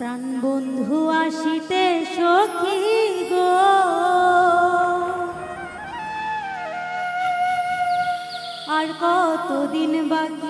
প্রাণ বন্ধু আসিতে সখী গো। আর কতদিন বাকি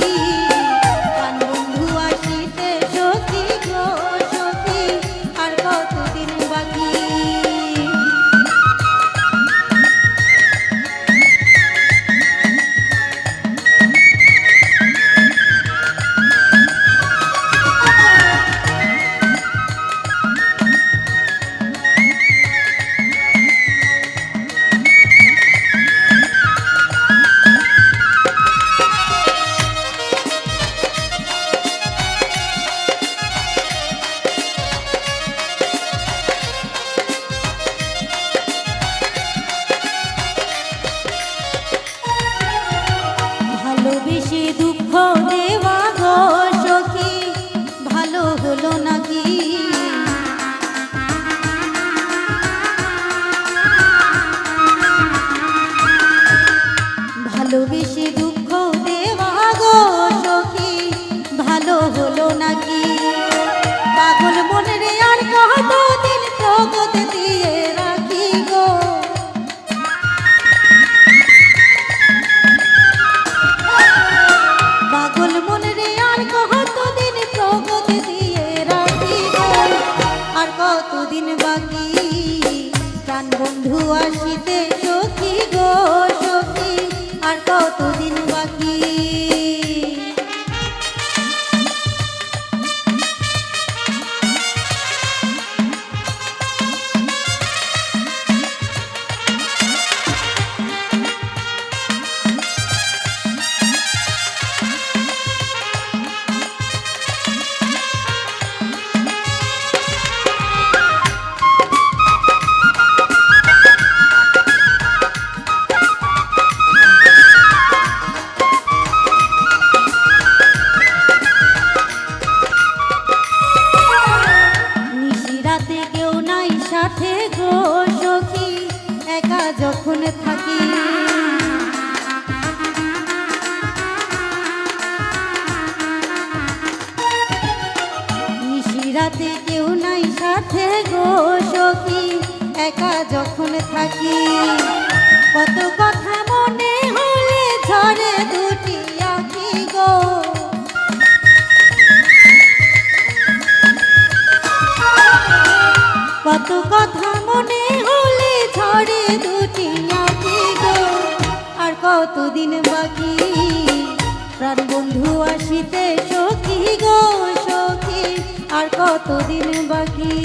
আসিতে নিশিরাতে কেউ নাই সাথে গো সখী, একা যখন থাকি। কত কথা মনে হলে ঝরে দুটি আঁকি গো। কত কথা মনে হলে ঝড়ে দুটি আঁকি গো। আর কতদিন বাকি? প্রাণ বন্ধু আসিতে সখী গো আর কতদিন বাকি?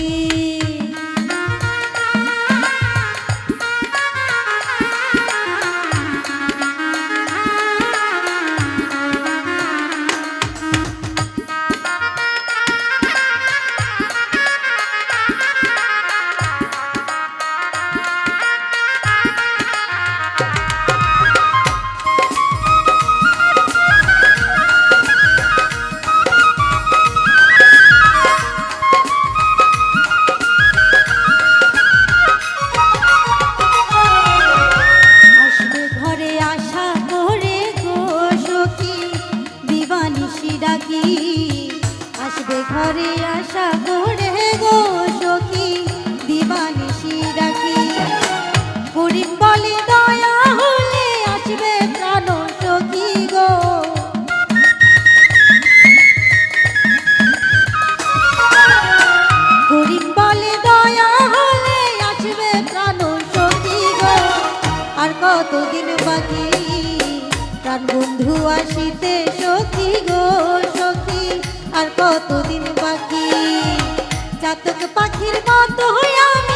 ডাকি, আসবে ঘরে আসা করে গো সখী, দিবানিশি ডাকি। গরিব বলে, দয়া হলে আসবে প্রাণ সখী গো। গরিব বলে, দয়া হলে আসবে প্রাণ সখী গো। আর কতদিন বাকি? বন্ধু আসিতে সখী গো সখী আর কতদিন বাকি? চাতক পাখির মতো হই আমি